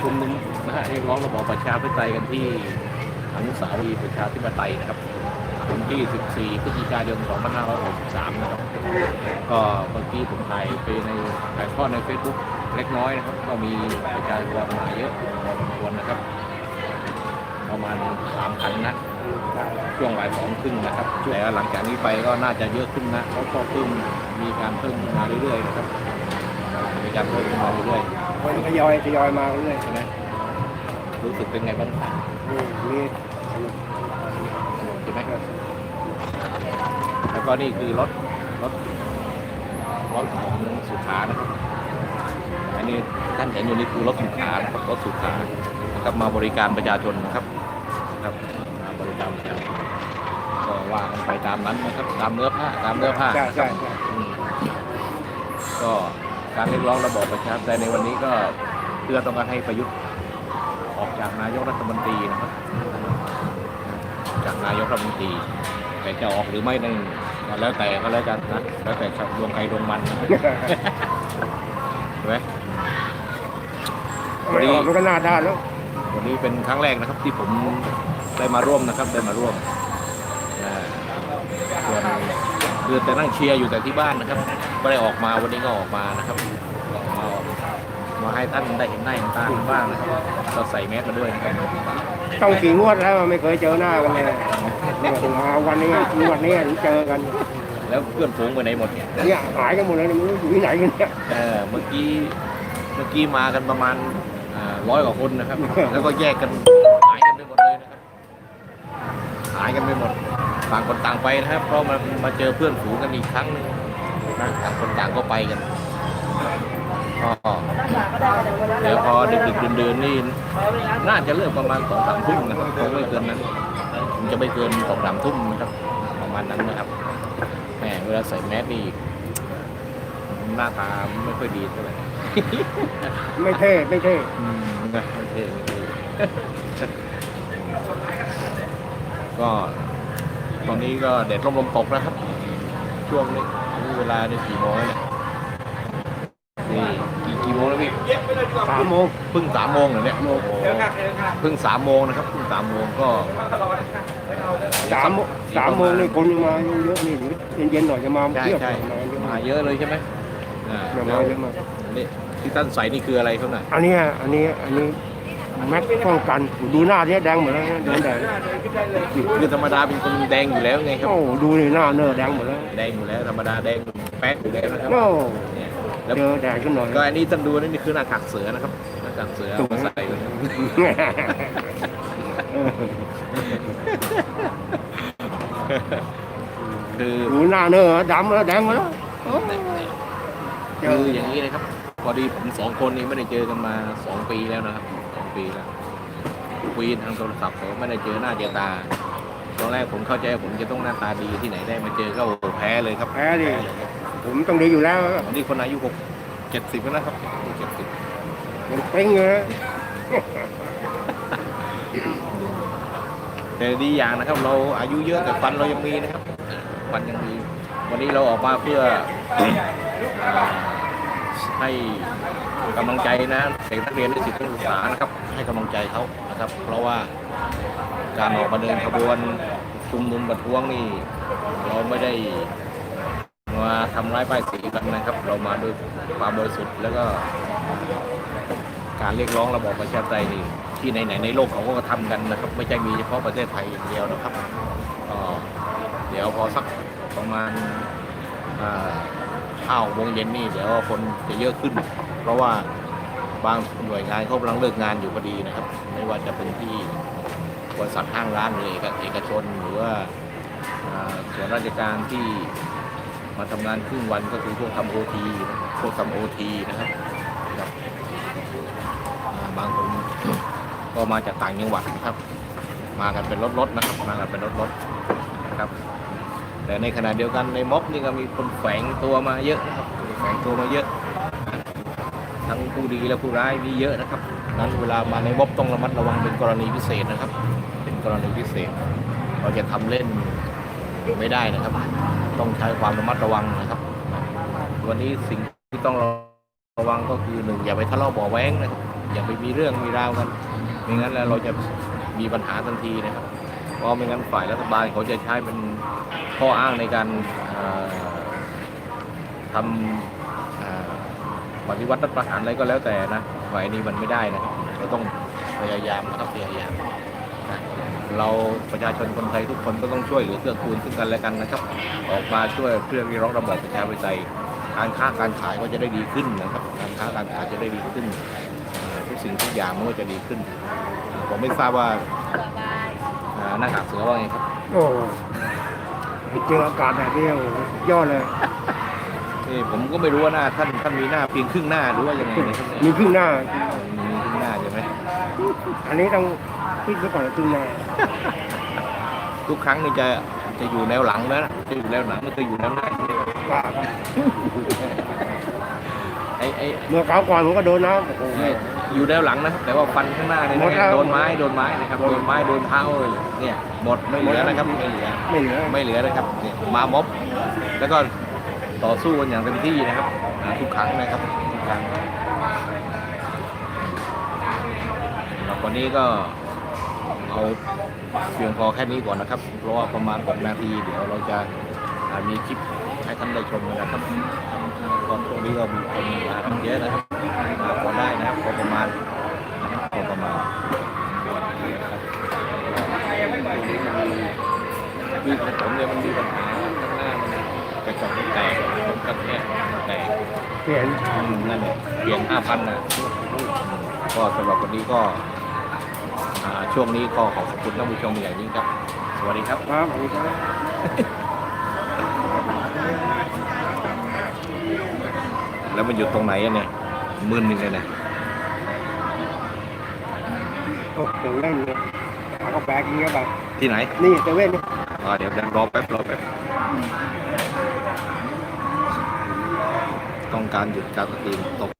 ชุมนุมนะฮะเรียกร้องระบอบประชาธิปไตยกันที่อนุสาวรีย์ประชาธิปไตยนะครับวันที่ 14 พฤศจิกายน 2563 นะครับ ก็เมื่อกี้ผมถ่ายไปในถ่ายทอดใน Facebook เล็กน้อยนะครับ ก็มีประชาชนมาเยอะพอสมควรนะครับ ประมาณ3พันนะ ช่วงบ่ายสองครึ่งนะครับแต่หลังจากนี้ไปก็น่าจะเยอะขึ้นนะ เพราะก็เพิ่มมีการเพิ่มมาเรื่อยๆนะครับ มีการเพิ่มมาเรื่อยๆ คนทยอยทยอยมาเรื่อยๆใช่ไหมรู้สึกเป็นไงบ้างครับๆนี่มีใช่ไหมแล้วก็นี่คือรถรถรถของสุขานะครับอันนี้ท่านเห็นอยู่นี่คือรถสุขานะครับรถสุขานะครับมาบริการประชาชนนะครับครับมาบริการประชาชนก็ว่ากันไปตามนั้นนะครับตามเนื้อผ้าตามเนื้อผ้าใช่ใช่ใช่อืมก็ การเรียกร้องระบอบประชาธิปไตยในวันนี้ก็เพื่อต้องการให้ประยุทธ์ออกจากนายกรัฐมนตรีนะครับ จากนายกรัฐมนตรี แต่จะออกหรือไม่นั่นก็แล้วแต่ก็แล้วกันนะแล้วแต่ชาวดวงใครดวงมันนะใช่ไหมไม่ออกมันก็หน้าด้านแล้ววันนี้เป็นครั้งแรกนะครับที่ผมได้มาร่วมนะครับได้มาร่วมอ่าส่วน คือแต่นั่งเชียร์อยู่แต่ที่บ้านนะครับไม่ได้ออกมาวันนี้ก็ออกมานะครับออกมามาให้ท่านได้เห็นหน้าเห็นตากันบ้างนะครับเราใส่แมสมาด้วยนะครับต้องกี่งวดแล้วไม่เคยเจอหน้ากันเลยเนี่ยมาวันนี้งวดนี้ถึงเจอกัน แล้วเพื่อนฝูงไปไหนหมดเนี่ยเนี่ยหายกันหมดเลยไม่รู้อยู่ที่ไหนกันเนี่ยเออเมื่อกี้เมื่อกี้มากันประมาณร้อยกว่าคนนะครับ แล้วก็แยกกันหายกันไปหมดเลยนะครับหายกันไปหมด ต่างคนต่างไปนะครับ เพราะมามาเจอเพื่อนฝูงกันอีกครั้งหนึงนะต่างคนต่างก็ไปกันก็เดี๋ยวพอดึกๆเดินๆนี่น่าจะเลิกประมาณสองสามทุ่มนะครับคงไม่เกินนั้นคงจะไม่เกินสองสามทุ่มนะครับประมาณนั้นนะครับแหมเวลาใส่แมสนี่หน้าตาไม่ค่อยดีเท่าไหร่ไม่เท่ไม่เท่อืมนะโอเคโอเคก็ ตอนนี้ก็แดดร่มลมตกนะครับ ช่วงนี้นี่เวลานี่กี่โมงแล้วเนี่ยนี่กี่กี่โมงแล้วพี่สามโมงเพิ่งสามโมงเหรอเนี่ยโอ้โหเพิ่งสามโมงนะครับเพิ่งสามโมงก็สามโมงสามโมงนี่คนมาเยอะนี่เย็นๆหน่อยจะมาใช่เที่ยวใช่มาเยอะมาเยอะเลยใช่ไหมอ่ามาแล้วเยอะมากนี่ที่ท่านใส่นี่คืออะไรครับน่ะอันนี้อันนี้อันนี้ แม็กป้องกันดูหน้าเนี่ยแดงหมดแล้วโดนแดงคือธรรมดาเป็นคนแดงอยู่แล้วไงครับ โอ้ดูนี่หน้าเนื้อแดงหมดแล้วแดงอยู่แล้วธรรมดาแดงแป๊ะอยู่แล้วนะครับโอ้เนี่ยแล้วเจอแดดขึ้นหน่อยก็อันนี้ท่านดูนี่นี่คือหน้ากากเสือนะครับหน้ากากเสือถูกมาใส่ไว้คือดูหน้าเนื้อดำแล้วแดงหมดแล้วโอ้เจคือออย่างนี้นะครับ พอดีผมสองคนนี้ไม่ได้เจอกันมาสองปีแล้วนะครับสอง ปีแล้วคุยทางโทรศัพท์ผมไม่ได้เจอหน้าเจอตาตอนแรกผมเข้าใจว่าผมจะต้องหน้าตาดีที่ไหนได้มาเจอก็โอ้โหแพ้เลยครับแพ้ดิผมต้องดีอยู่แล้ววันนี้คนอายุหกเจ็ดสิบแล้วนะครับเจ็ดสิบมันเป้งเลยแต่ดีอย่างนะครับ เราอายุเยอะแต่ฟันเรายังมีนะครับฟันยังมี วันนี้เราออกมาเพื่อ อ่า ให้กำลังใจนะเด็กนักเรียนนิสิตนักศึกษานะครับ ให้กำลังใจเขานะครับ เพราะว่าการออกมาเดินขบวนชุมนุมประท้วงนี่เราไม่ได้มาทำร้ายป้ายสีกันนะครับ เรามาด้วยความบริสุทธิ์แล้วก็ การเรียกร้องระบอบประชาธิปไตยนี่ที่ไหนๆในโลกเขาก็ทำกันนะครับ ไม่ใช่มีเฉพาะประเทศไทยอย่างเดียวนะครับเดี๋ยวพอสักประมาณอ่า ข้าวโมงเย็นนี่เดี๋ยวคนจะเยอะขึ้น เพราะว่าบางหน่วยงานเขากำลังเลิกงานอยู่พอดีนะครับ ไม่ว่าจะเป็นที่บริษัทห้างร้านหรือเอกเอกชนหรือว่าส่วนราชการที่มาทำงานครึ่งวันก็คือพวกทำโอทีพวกทำโอทีนะครับบาบางคนก็มาจากต่างจังหวัดนะครับ มากันเป็นรถๆนะครับ มากันเป็นรถๆนะครับ แต่ในขณะเดียวกันในม็อบนี่ก็มีคนแฝงตัวมาเยอะนะครับแฝงตัวมาเยอะ ทั้งผู้ดีและผู้ร้ายมีเยอะนะครับนั้นเวลามาในม็อบต้องระมัดระวังเป็นกรณีพิเศษนะครับ เป็นกรณีพิเศษ เราจะทำเล่นไม่ได้นะครับ ต้องใช้ความระมัดระวังนะครับ วันนี้สิ่งที่ต้องระวังก็คือหนึ่งอย่าไปทะเลาะเบาะแว้งนะครับอย่าไปมีเรื่องมีราวกันไม่งั้นแล้วเราจะมีปัญหาทันทีนะครับ เพราะไม่งั้นฝ่ายรัฐบาลเขาจะใช้เป็นข้ออ้างในการทำปฏิวัติรัฐประหารอะไรก็แล้วแต่นะฝ่ายนี้มันไม่ได้นะเราต้องพยายามนะครับพยายามเราประชาชนคนไทยทุกคนก็ต้องช่วยเหลือเกื้อกูลซึ่งกันและกันนะครับ ออกมาช่วยเพื่อเรียกร้องระบอบประชาธิปไตยการค้าการขายก็จะได้ดีขึ้นนะครับ การค้าการขายจะได้ดีขึ้น ทุกสิ่งทุกอย่างมันก็จะดีขึ้น ผมไม่ทราบว่า อ่าหน้ากากเสือว่าไงครับ โอ้เจออากาศแบบนี้โอ้โหยอดเลยนี่ผมก็ไม่รู้ว่าหน้าท่านท่านมีหน้าเพียงครึ่งหน้าหรือว่ายังไงเนี่ยมีครึ่งหน้า มีครึ่งหน้าใช่ไหมอันนี้ต้องพิดไว้ก่อนครึ่งหน้าทุกครั้งนี่จะจะอยู่แนวหลังแล้วนะจะอยู่แนวหลังไม่เคยอยู่แนวหน้า ว่าครับ ไอ้ไอ้เมื่อคราวก่อนผมก็โดนนะโอ้โหไม่ อยู่แนวหลังนะครับ แต่ว่าฟันข้างหน้าเนี่ยหมดแล้วโดนไม้โดนไม้นะครับโดนไม้โดนเท้าเลยเนี่ยหมดไม่เหลือนะครับไม่เหลือไม่เหลือ ไม่เหลือนะครับเนี่ยมาม็อบแล้วก็ต่อสู้กันอย่างเต็มที่นะครับอ่าทุกครั้งนะครับทุกครั้งสำหรับวันนี้ก็เอาเพียงพอแค่นี้ก่อนนะครับ เพราะว่าประมาณ6นาที เดี๋ยวเราจะอ่ามีคลิป ให้ท่านได้ชมนะครับตอนช่วงนี้ก็มีคนมากันเยอะนะครับมาพอได้นะครับพอประมาณนะครับพอประมาณคือผมเนี่ยมันมีปัญหาข้างหน้ามันกระจกแตกผมกับเนี่แตกเปลี่ยนนั่นแหละเปลี่ยนห้าพันนะก็สำหรับวันนี้ก็ช่วงนี้ก็ขอขอบคุณท่านผู้ชมอย่างยิ่งครับ สวัสดีครับครับสวัสดีครับ แล้วมันอยู่ตรงไหนอะเนี่ยหมื่นหนึ่งเลยนะโอ้โหเล่นเลยหากาแฟกินก็แบบที่ไหนนี่เซเว่นนี่อ่าเดี๋ยวเดี๋ยวรอแป๊บรอแป๊บต้องการหยุดการสตรีมตก